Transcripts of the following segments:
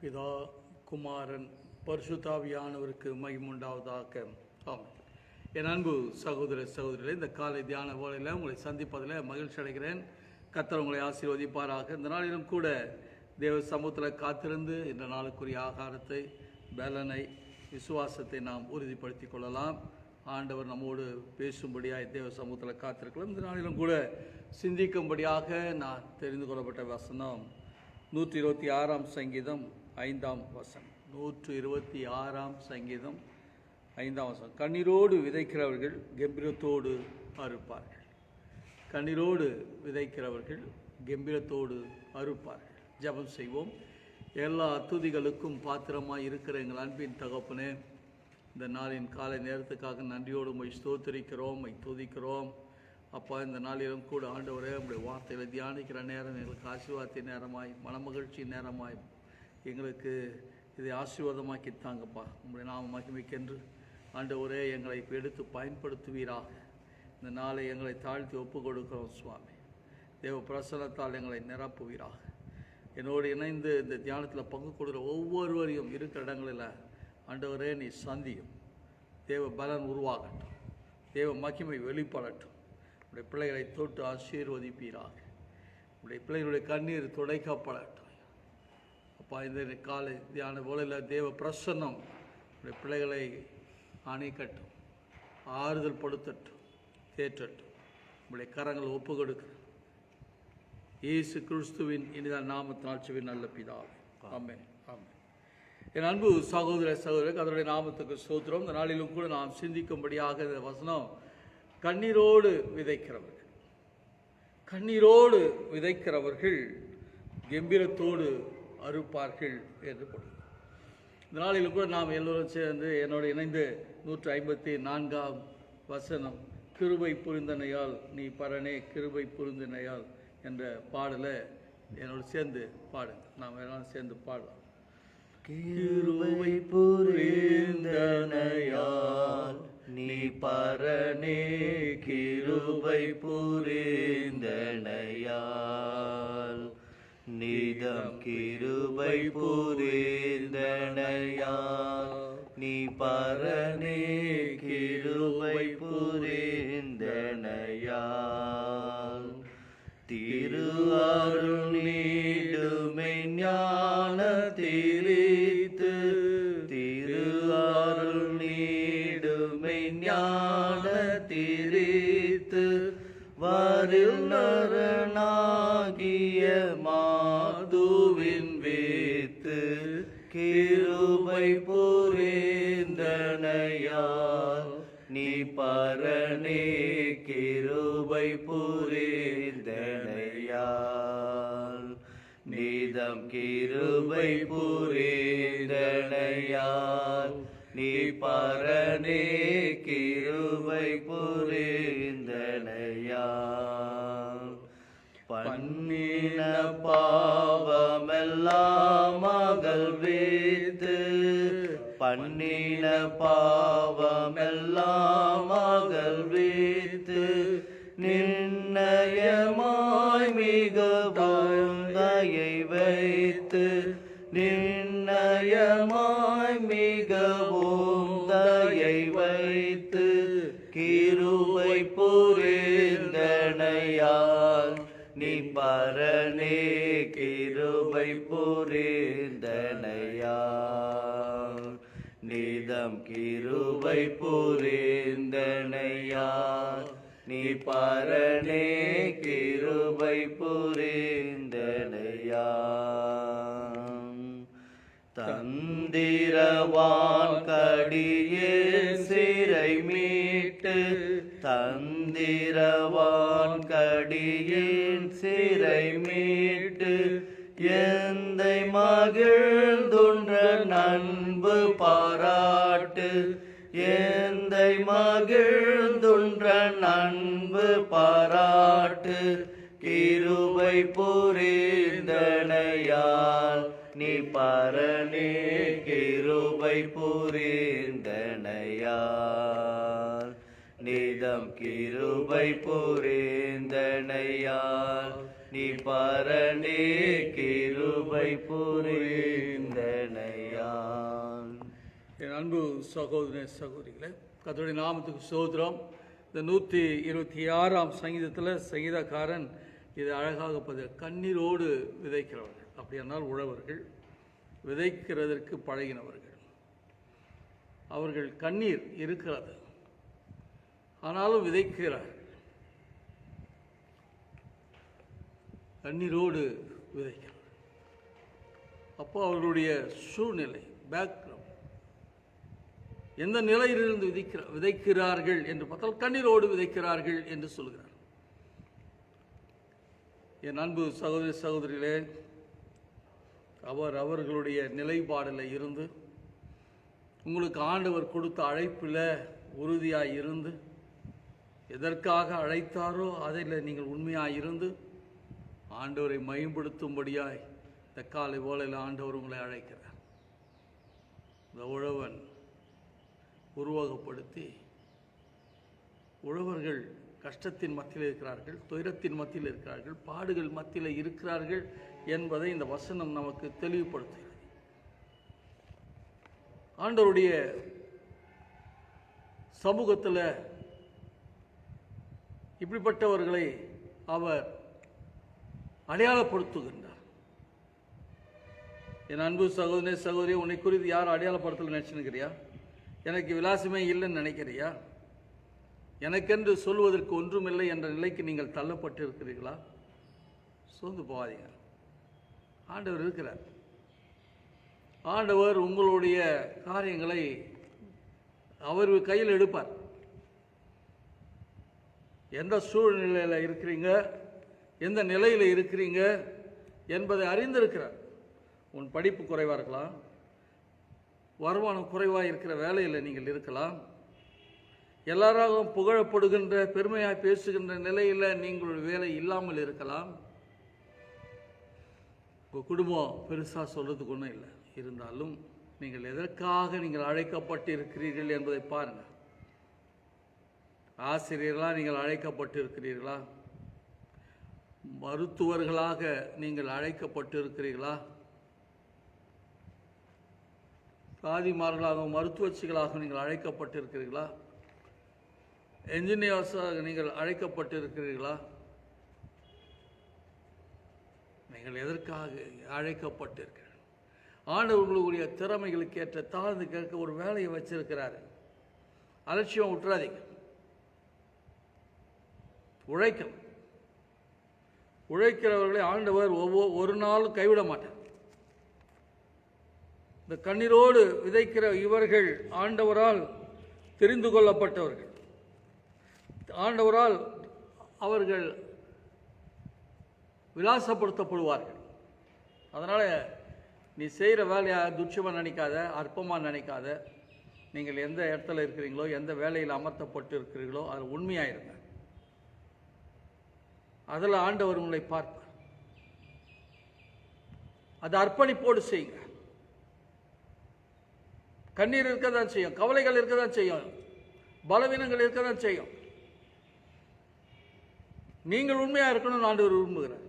பிதா குமாரன் பரிசுத்தாவியானவருக்கு மகிமுண்டாவதாக. ஆமாம் என் அன்பு சகோதர சகோதரிகளே இந்த காலை தியான வேலையில் உங்களை சந்திப்பதில் மகிழ்ச்சி அடைகிறேன். கத்தர் உங்களை ஆசீர்வதிப்பாராக. இந்த நாளிலும் கூட தேவ சமூகத்தில் காத்திருந்து இந்த நாளுக்குரிய ஆகாரத்தை பலனை விசுவாசத்தை நாம் உறுதிப்படுத்தி கொள்ளலாம். ஆண்டவர் நம்மோடு பேசும்படியாக தேவ சமூகத்தில் காத்திருக்கலாம் இந்த நாளிலும் கூட சிந்திக்கும்படியாக நான் தெரிந்து கொள்ளப்பட்ட வசனம் நூற்றி இருபத்தி ஆறாம் சங்கீதம் ஐந்தாம் வசனம். நூற்று இருபத்தி ஆறாம் சங்கீதம் ஐந்தாம் வசனம். கண்ணீரோடு விதைக்கிறவர்கள் கம்பீரத்தோடு அறுப்பார்கள். கண்ணீரோடு விதைக்கிறவர்கள் கம்பீரத்தோடு அறுப்பார்கள். ஜெபம் செய்வோம். எல்லா அத்துதிகளுக்கும் பாத்திரமாக இருக்கிற எங்கள் அன்பின் தகப்பனே இந்த நாளின் காலை நேரத்துக்காக நன்றியோடு உம்மை ஸ்தோத்திரிக்கிறோம் மை துதிக்கிறோம். அப்பா இந்த நாளிலும் கூட ஆண்டவரே உங்களுடைய வார்த்தைகளை தியானிக்கிற நேரம் எங்களுக்கு ஆசீர்வாதத்தின் நேரமாய் மனமகிழ்ச்சி நேரமாய் எங்களுக்கு இதை ஆசீர்வாதமாக்கி தாங்கப்பா உங்களுடைய நாம மகிமைக்கென்று ஆண்டவரே எங்களை எடுத்து பயன்படுத்துவீராக. இந்த நாளை எங்களை தாழ்த்தி ஒப்பு கொடுக்கிறோம் சுவாமி. தேவ பிரசனத்தால் எங்களை நிரப்புவீராக. என்னோடு இணைந்து இந்த தியானத்தில் பங்கு கொடுக்குற ஒவ்வொருவரையும் இருக்கிற இடங்களில் ஆண்டவரே நீ சந்தியும். தேவ பலன் உருவாகட்டும். தேவ மகிமை வெளிப்படட்டும். உடைய பிள்ளைகளை தொட்டு ஆசீர்வதிப்பீராக. உடைய பிள்ளைகளுடைய கண்ணீர் துடைக்கப்படட்டும். அப்பா இந்த காலை தியான போலையில் தேவ பிரசன்னம் உடைய பிள்ளைகளை அணைக்கட்டும் ஆறுதல் படுத்தட்டும் தேற்றட்டும். உடைய கரங்கள் ஒப்பு கொடுக்கிறேன் இயேசு கிறிஸ்துவின் இனிதான் நாமத்தினால் செவின் நல்ல பிதாவே. ஆமே ஆமே என் அன்பு சகோதர சகோதரர் அதனுடைய நாமத்துக்கு சோத்திரம் இந்த நாளிலும் கூட நாம் சிந்திக்கும்படியாக இந்த வசனம் கண்ணீரோடு விதைக்கிறவர்கள் கண்ணீரோடு விதைக்கிறவர்கள் கம்பீரத்தோடு அறுப்பார்கள் என்று பொருள் இந்த நாளில் கூட நாம் எல்லோரும் சேர்ந்து என்னோடு இணைந்து நூற்று ஐம்பத்தி நான்காம் வசனம் கிருபை புரிந்தனையால் நீ பரனே கிருபை புரிந்தனையால் என்ற பாடலை என்னோடு சேர்ந்து பாடுங்க. நாம் எல்லாம் சேர்ந்து பாடலாம். கிருபை புரிந்தனையால் நீ பரனே கிருபை புரிந்தனையால் நிதம் கிருபை புரிந்தனையா நீ பரனே கிருபை புரிந்தனையா திரு கிருவை கிருபை பண்ணின பாவமெல்லாம் மகள் வீத்து பண்ணின பாவமெல்லாம் மகள் வீத்து நிர்ணயமாய் மிக தயை வைத்து நிர்ணயமாய் புரிந்தனையால் நிதம் கிருவை புரிந்தனையால் நீ பரனே கிருபை புரிந்தனையால் தந்திரவான் கடியே சிறை மீட்டு. தந்திரவான் கடியின் சிறை மீட்டு. எந்தை எழுந்துன்ற நண்பு பாராட்டு. எந்தை மகிழ்ந்துன்ற நண்பு பாராட்டு. கிருபை புரிந்தனையால் நீ பரணே கிருபை புரிந்தனையால். நிதம் கிருபை புரிந்தனையால் நீ பரணே கிருபை கிருபை புரிந்தனையான். என் அன்பு சகோதர சகோதரிகளே கத்தோடைய நாமத்துக்கு சோதரம் இந்த நூற்றி இருபத்தி ஆறாம் சங்கீதத்தில் சங்கீதக்காரன் இது அழகாக பதில் கண்ணீரோடு விதைக்கிறவர்கள். அப்படியானால் உழவர்கள் விதைக்கிறதற்கு பழகினவர்கள். அவர்கள் கண்ணீர் இருக்கிறது ஆனாலும் விதைக்கிறார்கள். கண்ணீரோடு விதைக்கிறார் அப்போ அவர்களுடைய சூழ்நிலை பேக்ரவுண்ட் எந்த நிலையிலிருந்து விதைக்கிற விதைக்கிறார்கள் என்று பார்த்தால் கண்ணீரோடு விதைக்கிறார்கள் என்று சொல்கிறார். என் அன்பு சகோதரி சகோதரிகளே அவர் அவர்களுடைய நிலைப்பாடில் இருந்து உங்களுக்கு ஆண்டவர் கொடுத்த அழைப்பில் உறுதியாக இருந்து எதற்காக அழைத்தாரோ அதில் நீங்கள் உண்மையாக இருந்து ஆண்டவரை மேம்படுத்தும்படியாய் இந்த காலை வேளையில் ஆண்டவர் உங்களை அழைக்கிறார். இந்த உழவன் உருவகப்படுத்தி உழவர்கள் கஷ்டத்தின் மத்தியில் இருக்கிறார்கள் துயரத்தின் மத்தியில் இருக்கிறார்கள் பாடுகள் மத்தியில் இருக்கிறார்கள் என்பதை இந்த வசனம் நமக்கு தெளிவுபடுத்துகிறது. ஆண்டவருடைய சமூகத்தில் இப்படிப்பட்டவர்களை அவர் அடையாளப்படுத்துகின்றார். என் அன்பு சகோதரனே சகோதரி உன்னை குறித்து யார் அடையாளப்படுத்தல நினச்சினுக்கிறியா? எனக்கு விலாசமே இல்லைன்னு நினைக்கிறியா? எனக்கென்று சொல்வதற்கு ஒன்றுமில்லை என்ற நிலைக்கு நீங்கள் தள்ளப்பட்டு இருக்கிறீர்களா சோர்ந்து போகாதீங்க. ஆண்டவர் இருக்கிறார். ஆண்டவர் உங்களுடைய காரியங்களை அவர் கையில் எடுப்பார். எந்த சூழ்நிலையில் இருக்கிறீங்க? எந்த நிலையில் இருக்கிறீங்க? என்பதை அறிந்திருக்கிறார். உன் படிப்பு குறைவாக இருக்கலாம். வருமானம் குறைவாக இருக்கிற வேலையில் நீங்கள் இருக்கலாம். எல்லாராகவும் புகழப்படுகின்ற பெருமையாக பேசுகின்ற நிலையில் நீங்கள் வேலை இல்லாமல் இருக்கலாம். உங்கள் குடும்பம் பெருசாக சொல்கிறதுக்கு ஒன்றும் இல்லை. இருந்தாலும் நீங்கள் எதற்காக நீங்கள் அழைக்கப்பட்டு இருக்கிறீர்கள் என்பதை பாருங்கள் ஆசிரியர்களாக நீங்கள் அழைக்கப்பட்டு இருக்கிறீர்களா மருத்துவர்களாக நீங்கள் அழைக்கப்பட்டு இருக்கிறீர்களா தாதிமார்களாக மருத்துவச்சிகளாக நீங்கள் அழைக்கப்பட்டு இருக்கிறீர்களா என்ஜினியர்ஸாக நீங்கள் அழைக்கப்பட்டு இருக்கிறீர்களா நீங்கள் எதற்காக அழைக்கப்பட்டிருக்கிறீர்கள்? ஆண்டவர்களுடைய திறமைகளுக்கு ஏற்ற தாழ்ந்து கேட்க ஒரு வேலையை வச்சிருக்கிறாரு. அலட்சியம் விட்டுறாதீங்க உழைக்கணும். உழைக்கிறவர்களை ஆண்டவர் ஒவ்வொரு ஒரு நாளும் கைவிட மாட்டார். இந்த கண்ணீரோடு விதைக்கிற இவர்கள் ஆண்டவரால் தெரிந்து கொள்ளப்பட்டவர்கள். ஆண்டவரால் அவர்கள் விலாசப்படுத்தப்படுவார்கள். அதனால் நீ செய்கிற வேலையை துட்சமாக நினைக்காத அற்பமாக நினைக்காத. நீங்கள் எந்த இடத்துல இருக்கிறீங்களோ எந்த வேலையில் அமர்த்தப்பட்டு இருக்கிறீர்களோ அது உண்மையாக இருங்க. அதில் ஆண்டவர் உங்களை பார்ப்பார். அது அர்ப்பணிப்போடு செய்யுங்க. கண்ணீர் இருக்க தான் செய்யும் கவலைகள் இருக்க தான் செய்யும் பலவீனங்கள் இருக்க தான் செய்யும். நீங்கள் உண்மையாக இருக்கணும்னு ஆண்டவர் விரும்புகிறேன்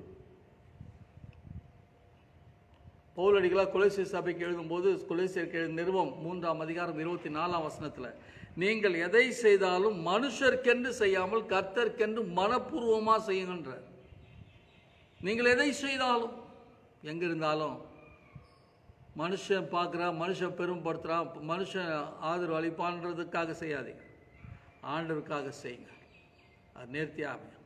பௌலடிகளாக குலேசிய சபைக்கு எழுதும்போது குலேசியருக்கு எழுதும் நிறுவம் மூன்றாம் அதிகாரம் இருபத்தி நாலாம் வசனத்தில் நீங்கள் எதை செய்தாலும் மனுஷர்க்கென்று செய்யாமல் கர்த்தர்க்கென்று மனப்பூர்வமாக செய்யுங்கன்றார். நீங்கள் எதை செய்தாலும் எங்கே இருந்தாலும் மனுஷன் பார்க்குறான் மனுஷன் பெருமைப்படுத்துகிறான் மனுஷன் ஆதரவு அளிப்பான்றதுக்காக செய்யாதீங்க. ஆண்டவருக்காக செய்யுங்க. அது நேர்த்தியாக அமையும்.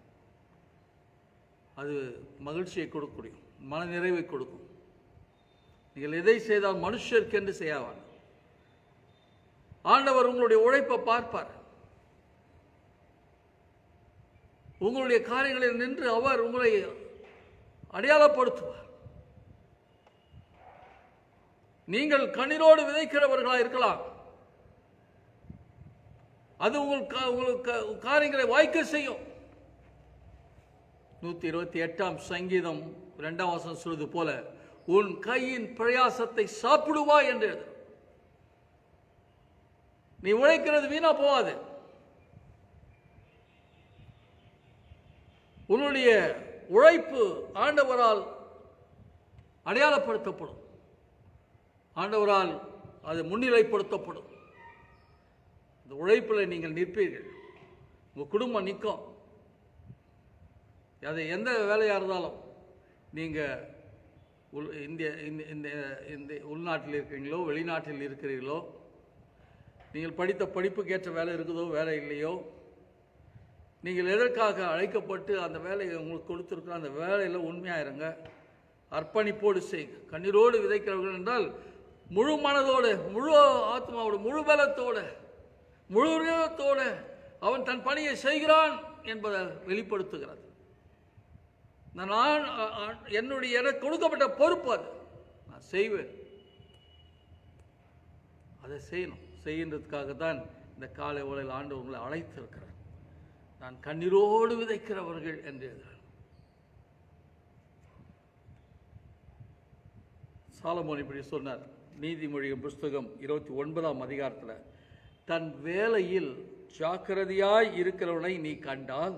அது மகிழ்ச்சியை கொடுக்கக்கூடிய மன நிறைவை கொடுக்கும். நீங்கள் எதை செய்தால் மனுஷருக்கென்று செய்ய ஆண்டவர் உங்களுடைய உழைப்பை பார்ப்பார். உங்களுடைய காரியங்களில் நின்று அவர் உங்களை அடையாளப்படுத்துவார். நீங்கள் கண்ணீரோடு விதைக்கிறவர்களாக இருக்கலாம். அது உங்கள் உங்களுக்கு காரியங்களை வாய்க்க செய்யும். நூற்றி இருபத்தி எட்டாம் சங்கீதம் இரண்டாம் வசனம் சொல்வது போல உன் கையின் பிரயாசத்தை சாப்பிடுவா என்று நீ உழைக்கிறது வீணா போகாது. உன்னுடைய உழைப்பு ஆண்டவரால் அடையாளப்படுத்தப்படும். ஆண்டவரால் அது முன்னிலைப்படுத்தப்படும். இந்த உழைப்பில் நீங்கள் நிற்பீர்கள். உங்கள் குடும்பம் நிற்கும். அது எந்த வேலையாக இருந்தாலும் நீங்கள் உள் இந்திய இந்த இந்த இந்த உள்நாட்டில் இருக்கிறீங்களோ வெளிநாட்டில் இருக்கிறீர்களோ நீங்கள் படித்த படிப்புக்கேற்ற வேலை இருக்குதோ வேலை இல்லையோ நீங்கள் எதற்காக அழைக்கப்பட்டு அந்த வேலையை உங்களுக்கு கொடுத்துருக்குற அந்த வேலையில் உண்மையாக இருங்க. அர்ப்பணிப்போடு செய்யுங்க. கண்ணீரோடு விதைக்கிறவர்கள் என்றால் முழு மனதோடு முழு ஆத்மாவோடு முழு பலத்தோடு முழு இதயத்தோடு அவன் தன் பணியை செய்கிறான் என்பதை வெளிப்படுத்துகிறது. நான் என்னுடைய எனக்கு கொடுக்கப்பட்ட பொறுப்பு அது. நான் செய்வேன். அதை செய்யணும். செய்கின்றதுக்காக தான் இந்த காலை உலகில் ஆண்டு உங்களை அழைத்திருக்கிறார். நான் கண்ணீரோடு விதைக்கிறவர்கள் என்று சாலமோன் இப்படி சொன்னார். நீதிமொழியின் புஸ்தகம் இருபத்தி ஒன்பதாம் அதிகாரத்தில் தன் வேலையில் ஜாக்கிரதையாய் இருக்கிறவனை நீ கண்டால்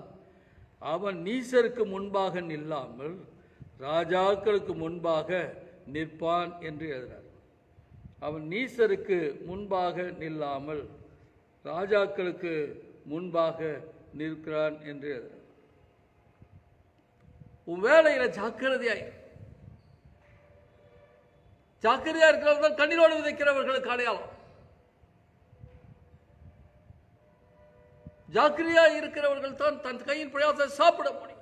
அவன் நீசருக்கு முன்பாக நில்லாமல் ராஜாக்களுக்கு முன்பாக நிற்பான் என்று எழுதினார் அவன் நீசருக்கு முன்பாக நில்லாமல் ராஜாக்களுக்கு முன்பாக நிற்கிறான் என்று எழுதினார் உன் வேலையில் ஜாக்கிரதையாயிரு ஜாக்கிரதையா இருக்கிறவர்கள் தான் கண்ணீரோடு விதைக்கிறவர்களுக்கு அடையாளம். ஜாக்கிரதையா இருக்கிறவர்கள் தான் தன் கையின் பிரயாசத்தை சாப்பிட முடியும்.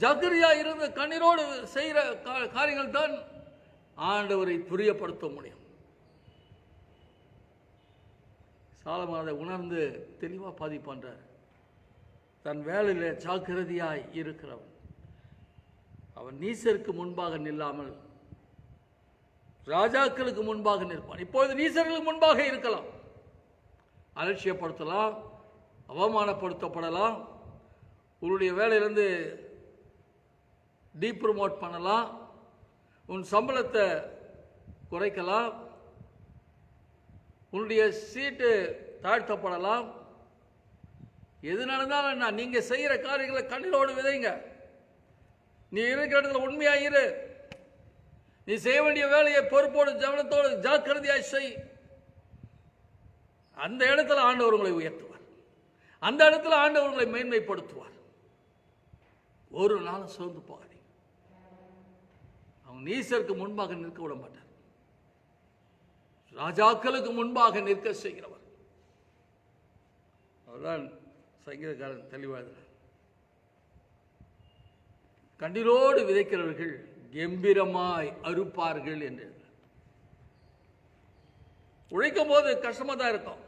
ஜாக்கிரதையா இருந்து கண்ணீரோடு செய்கிற கா- காரியங்கள் தான் ஆண்டவரை புரியப்படுத்த முடியும். சாலமாக அதை உணர்ந்து தெளிவாக பாதி பண்ணுறார் தன் வேலையில் ஜாக்கிரதையாய் இருக்கிறவன். அவன் நீசருக்கு முன்பாக நில்லாமல் ராஜாக்களுக்கு முன்பாக நிற்பான். இப்பொழுது நீசர்களுக்கு முன்பாக இருக்கலாம். அலட்சியப்படுத்தலாம் அவமானப்படுத்தப்படலாம் உன்னுடைய வேலையிலேருந்து டீ ப்ரொமோட் பண்ணலாம் உன் சம்பளத்தை குறைக்கலாம் உன்னுடைய சீட்டு தாழ்த்தப்படலாம். எது நடந்தாலும் நான் நீங்கள் செய்கிற காரியங்களை கண்ணீரோடு விதைங்க. நீ இருக்கிற இடத்துல உண்மையாயிரு நீ செய்ய வேண்டிய வேலையை பொறுப்போடு ஜவனத்தோடு ஜாக்கிரதையாக செய். அந்த இடத்துல ஆண்டவர் உங்களை உயர்த்துவார். அந்த இடத்துல ஆண்டவர் உங்களை மேன்மைப்படுத்துவார். ஒரு நாளும் சோர்ந்து போகாதீங்க. அவங்க நீசருக்கு முன்பாக நிற்க விட மாட்டார். ராஜாக்களுக்கு முன்பாக நிற்க செய்கிறவர். அவர்தான் சங்கீதக்காரன் தெளிவாக கண்ணீரோடு விதைக்கிறவர்கள் கம்பீரமாய் அறுப்பார்கள் என்று. உழைக்கும் போது கஷ்டமாக தான் இருக்கும்.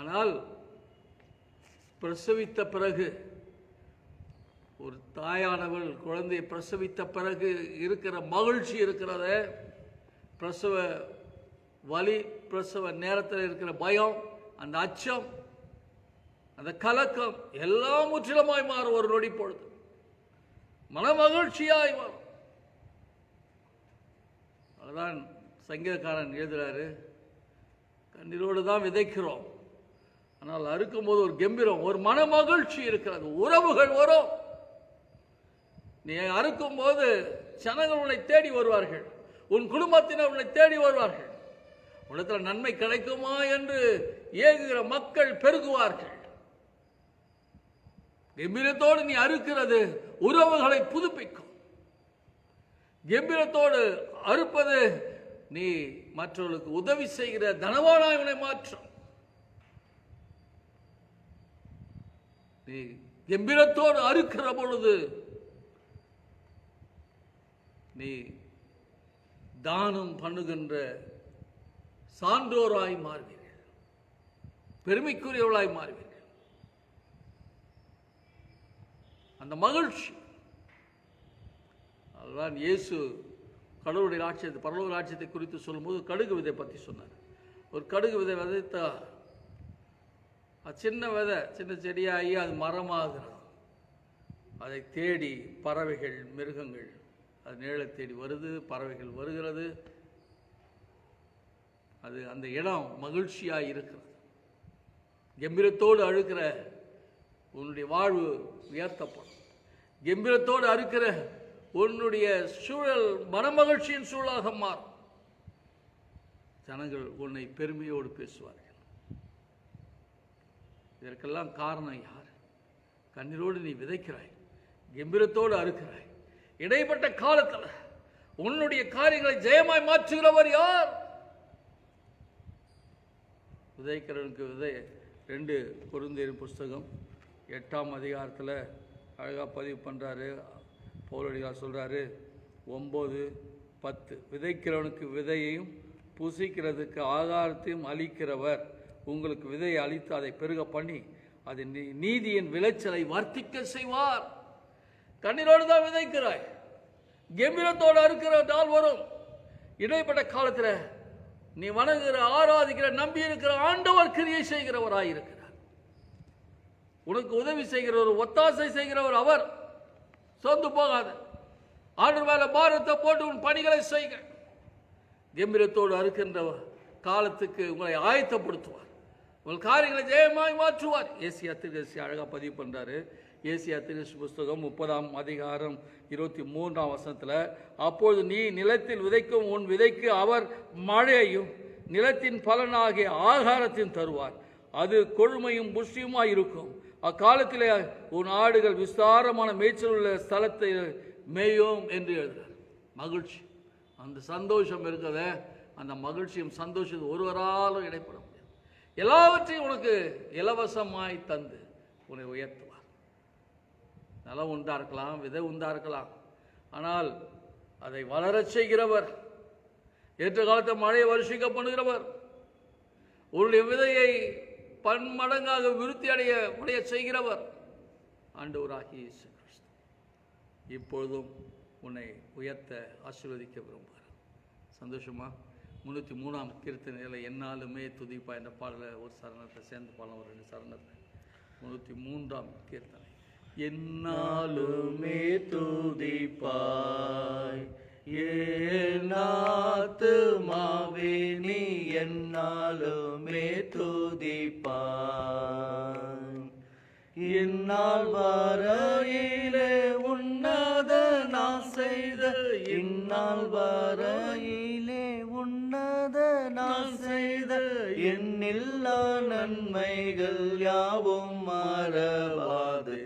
ஆனால் பிரசவித்த பிறகு ஒரு தாயானவள் குழந்தையை பிரசவித்த பிறகு இருக்கிற மகிழ்ச்சி இருக்கிறத பிரசவ வலி பிரசவ நேரத்தில் இருக்கிற பயம் அந்த அச்சம் அந்த கலக்கம் எல்லாம் முற்றிலுமாய் மாறும் ஒரு நொடி பொழுது. மன மகிழ்ச்சியாய் அதுதான் சங்கீதக்காரன் எழுதுகிறாரு கண்ணீரோடு தான் விதைக்கிறோம். ஆனால் அறுக்கும்போது ஒரு கம்பீரம் ஒரு மன மகிழ்ச்சி இருக்கிறது. உறவுகள் வரும். நீ அறுக்கும் போது ஜனங்கள் உன்னை தேடி வருவார்கள். உன் குடும்பத்தினர் உன்னை தேடி வருவார்கள். உலகத்தில் நன்மை கிடைக்குமா என்று ஏகுகிற மக்கள் பெருகுவார்கள். கம்பீரத்தோடு நீ அறுக்கிறது உறவுகளை புதுப்பிக்கும். கம்பீரத்தோடு அறுப்பது நீ மற்றவர்களுக்கு உதவி செய்கிற தனவானாயவனை மாற்றும். நீ கம்பீரத்தோடு அறுக்கிற பொழுது நீ தானம் பண்ணுகின்ற சான்றோராய் மாறுவீர்கள். பெருமைக்குரியவளாய் மாறுவீர்கள். அந்த மகிழ்ச்சி. அதுதான் இயேசு கடவுளுடைய ராட்சியத்தை பரலோக ராட்சியத்தை குறித்து சொல்லும்போது கடுகு விதை பற்றி சொன்னார். ஒரு கடுகு விதை விதைத்தா அது சின்ன விதை சின்ன செடியாகி அது மரமாகிறது. அதை தேடி பறவைகள் மிருகங்கள் அது நிழலை தேடி வருது பறவைகள் வருகிறது. அது அந்த இடம் மகிழ்ச்சியாக இருக்கிறது. கம்பீரத்தோடு அழுக்கிற உன்னுடைய வாழ்வு உயர்த்தப்படும். கம்பீரத்தோடு அறுக்கிற உன்னுடைய சூழல் மனமகிழ்ச்சியின் சூழலாக மாறும். ஜனங்கள் உன்னை பெருமையோடு பேசுவார்கள். இதற்கெல்லாம் காரணம் யார்? கண்ணீரோடு நீ விதைக்கிறாய் கம்பீரத்தோடு அறுக்கிறாய். இடைப்பட்ட காலத்தில் உன்னுடைய காரியங்களை ஜெயமாய் மாற்றுகிறவர் யார்? விதைக்கிறவனுக்கு விதை ரெண்டு குருந்தேரின் புஸ்தகம். எட்டாம் அதிகாரத்தில் அழகாக பதிவு பண்ணுறாரு பௌரடிகார் சொல்கிறாரு ஒம்பது பத்து. விதைக்கிறவனுக்கு விதையையும் புசிக்கிறதுக்கு ஆகாரத்தையும் அளிக்கிறவர் உங்களுக்கு விதையை அளித்து அதை பெருக பண்ணி அது நீ- நீதியின் விளைச்சலை வர்த்திக்க செய்வார். கண்ணீரோடு தான் விதைக்கிறாய். கம்பீரத்தோடு அறுக்கிற நாள் வரும். இடைப்பட்ட காலத்தில் நீ வணங்குகிற ஆராதிக்கிற நம்பி இருக்கிற ஆண்டவர் கிரியை செய்கிறவராயிருக்கிறார் உனக்கு உதவி செய்கிறவர் ஒத்தாசை செய்கிறவர் அவர். சொந்து போகாத. ஆண்டவர் மேல பாரத்தை போட்டு உன் பணிகளை செய்க. கம்பீரத்தோடு அறுக்கின்ற காலத்துக்கு உங்களை ஆயத்தப்படுத்துவார். உங்கள் காரியங்களை ஜெயமாய் மாற்றுவார். ஏசியா திருகசி அழகாக பதிவு பண்ணுறாரு ஏசியா திருகசி புஸ்தகம் முப்பதாம் அதிகாரம் இருபத்தி மூன்றாம் வசனத்தில் அப்போது நீ நிலத்தில் விதைக்கும் உன் விதைக்கு அவர் மழையையும் நிலத்தின் பலனாகிய ஆகாரத்தையும் தருவார். அது கொழுமையும் புஷ்டியுமாய் இருக்கும் அக்காலத்தில் உன் ஆடுகள் விஸ்தாரமான மேய்ச்சல் உள்ள ஸ்தலத்தை மேயும் என்று எழுதுகிறார். மகிழ்ச்சி. அந்த சந்தோஷம் இருக்கிறத அந்த மகிழ்ச்சியும் சந்தோஷம் ஒருவராலும் இடைப்பட முடியாது. எல்லாவற்றையும் உனக்கு இலவசமாய் தந்து உன்னை உயர்த்துவார். நிலம் உண்டா இருக்கலாம் விதை உண்டா இருக்கலாம். ஆனால் அதை வளரச் செய்கிறவர் ஏற்ற காலத்தை மழையை வருஷிக்க பண்ணுகிறவர் உன்னுடைய விதையை பன்மடங்காக விருத்தி அடைய உடைய செய்கிறவர் ஆண்டவராகிய இயேசு கிறிஸ்து. இப்பொழுதும் உன்னை உயர்த்த ஆசீர்வதிக்க விரும்புகிறார் சந்தோஷமா? முந்நூற்றி மூணாம் கீர்த்தனையில் என்னாலுமே துதிப்பா என்ற பாடலில் ஒரு சரணத்தை சேர்ந்து பாடலாம் ஒரு ரெண்டு சரணத்தை. முந்நூற்றி மூன்றாம் கீர்த்தனை. என்னாலுமே துதிப்பாய். ஏனாத்துமாவே நீ என்னாலுமே துதிப்பான் இந்நாள் வரையிலே உன்னத நான் செய்த இந்நாள் வரையிலே உன்னத நான் செய்த என்னில்லா நன்மைகள் யாவும் மறவாது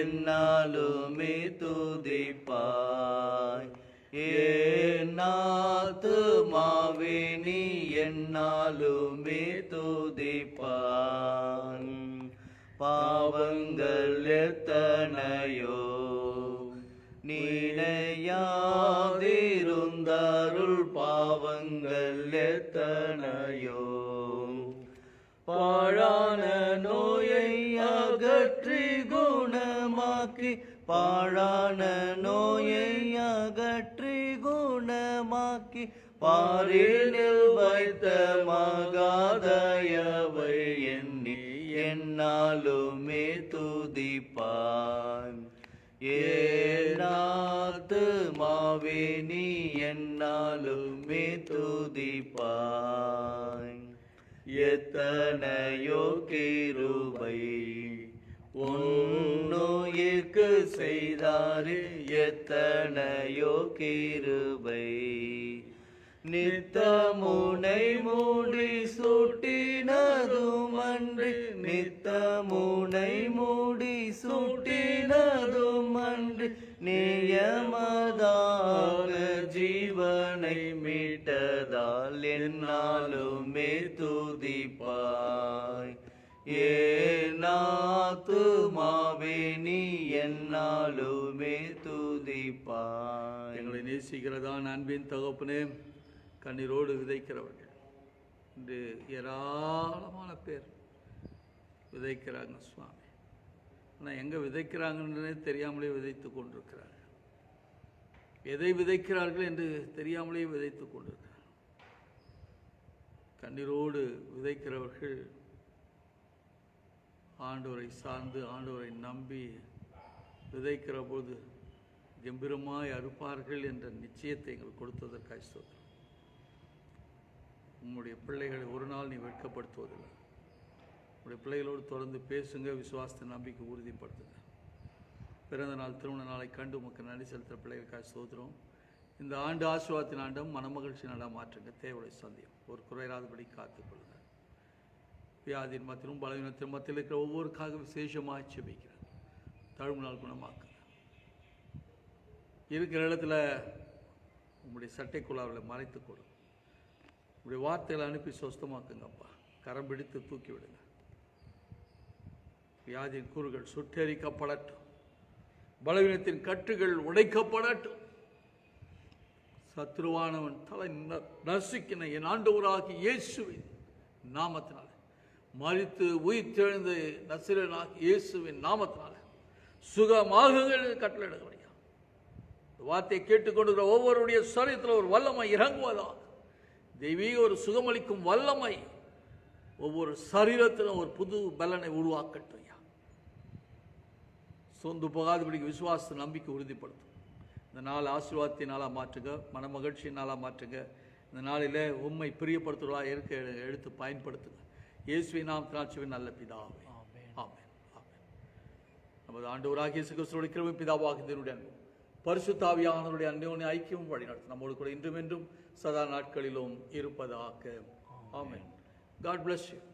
என்னாலுமே துதிப்பாய். ஏநாத்துமாவே நீ என்னாலுமே துதிப்பான். பாவங்கள் எத்தனையோ நீனையாதிருந்தருள் பாவங்கள் எத்தனையோ. பாழான நோயை அகற்றி குணமாக்கி பாழான நோயை அகற்றி குணமாக்கி பாரினில் வைத்த மகாதயவை எண்ணி என்னாலுமே துதிப்பான் ஏநாத்து மாவே நீ என்னாலுமே துதிப்பாய். எத்தனையோ கிருபை உன்னுயிர்க்கு செய்தாரு எத்தனையோ கிருபை. நித்தமுனை மூடி சூட்டினதும் அன்று நித்தமுனை மூடி சூட்டினதும் அன்று நியமதான ஜீவனை மீட்டதால் என்னாலுமே துதிப்பாய். ஏ நாத்து என்னாலுமே துதிப்பாய். எங்களை நேசிக்கிறதான் அன்பின் தகப்பனே கண்ணீரோடு விதைக்கிறவர்கள். இன்று ஏராளமான பேர் விதைக்கிறாங்க சுவாமி. ஆனால் எங்கே விதைக்கிறாங்கன்றே தெரியாமலே விதைத்து கொண்டிருக்கிறார்கள். எதை விதைக்கிறார்கள் என்று தெரியாமலே விதைத்து கொண்டிருக்கிறார்கள். கண்ணீரோடு விதைக்கிறவர்கள் ஆண்டவரை சார்ந்து ஆண்டவரை நம்பி விதைக்கிற போது கம்பீரமாய் அறுப்பார்கள் என்ற நிச்சயத்தை எங்கள் கொடுத்ததற்காக ஸ்தோத்திரம். உங்களுடைய பிள்ளைகளை ஒரு நாள் நீ வெட்கப்படுத்துவதில்லை. உடைய பிள்ளைகளோடு தொடர்ந்து பேசுங்க விசுவாசத்தை நம்பிக்கை உறுதிப்படுத்துங்க. பிறந்த நாள் திருமண நாளை கண்டு உமக்கு நன்றி செலுத்துகிற பிள்ளைகளுக்காக சோதரும் இந்த ஆண்டு ஆசிர்வாதத்தின் ஆண்டும் மனமகிழ்ச்சி நாளாக மாற்றுங்க. தேவையை சந்தியம். ஒரு குறையில்லாதபடி காத்துக்கொள்ளுங்க. வியாதியின் மத்தியிலும் பலவீனத்தின் மத்தியில் இருக்கிற ஒவ்வொருக்காக விசேஷமாக செபிக்கிறேன் தழும்புனால் நாள் குணமாக்குங்க இருக்கிற இடத்துல உங்களுடைய சட்டைக்குள்ளாவில் மறைத்து கொடு. உங்களுடைய வார்த்தைகளை அனுப்பி சொஸ்தமாக்குங்கப்பா. கரம் பிடித்து தூக்கி விடுங்க. வியாதியின் கூறுகள் சுட்டெரிக்கப்படட்டும். பலவீனத்தின் கட்டுகள் உடைக்கப்படட்டும். சத்ருவானவன் தலை நசுக்கின என் ஆண்டவராகி இயேசுவின் நாமத்தினால். மறித்து உயிர்த்தெழுந்து நசிரனாகி இயேசுவின் நாமத்தினால். சுகமாகுங்கள் கட்டளையிடுகிறேன் இந்த வார்த்தையை கேட்டுக்கொண்டிருக்கிற ஒவ்வொருடைய சரீரத்தில் ஒரு வல்லமை இறங்குவதாக தெய்வீக ஒரு சுகமளிக்கும் வல்லமை. ஒவ்வொரு சரீரத்திலும் ஒரு புது பலனை உருவாக்கட்டும் ஐயா சொந்து போகாதபடிக்கு விசுவாச நம்பிக்கை உறுதிப்படுத்தும். இந்த நாள் ஆசீர்வாதத்தை நாளாக மாற்றுங்க மன மகிழ்ச்சி நாளாக மாற்றுங்க இந்த நாளில் உண்மை பிரியப்படுத்துவதா இருக்க எடுத்து பயன்படுத்துங்க. இயேசுவை நாம் திராட்சுவின் நல்ல பிதாவே. நமது ஆண்டவராகிய இயேசு கிறிஸ்துவோட கிருபை பிதாவாக இதனுடைய அன்பும் பரிசுத்தாவியானவருடைய அன்போனை ஐக்கியமும் வழிநடத்தும் நம்மோடு கூட இன்றும் என்றும் சதா நாட்களிலும் இருப்பதாக. ஆமென். God bless you.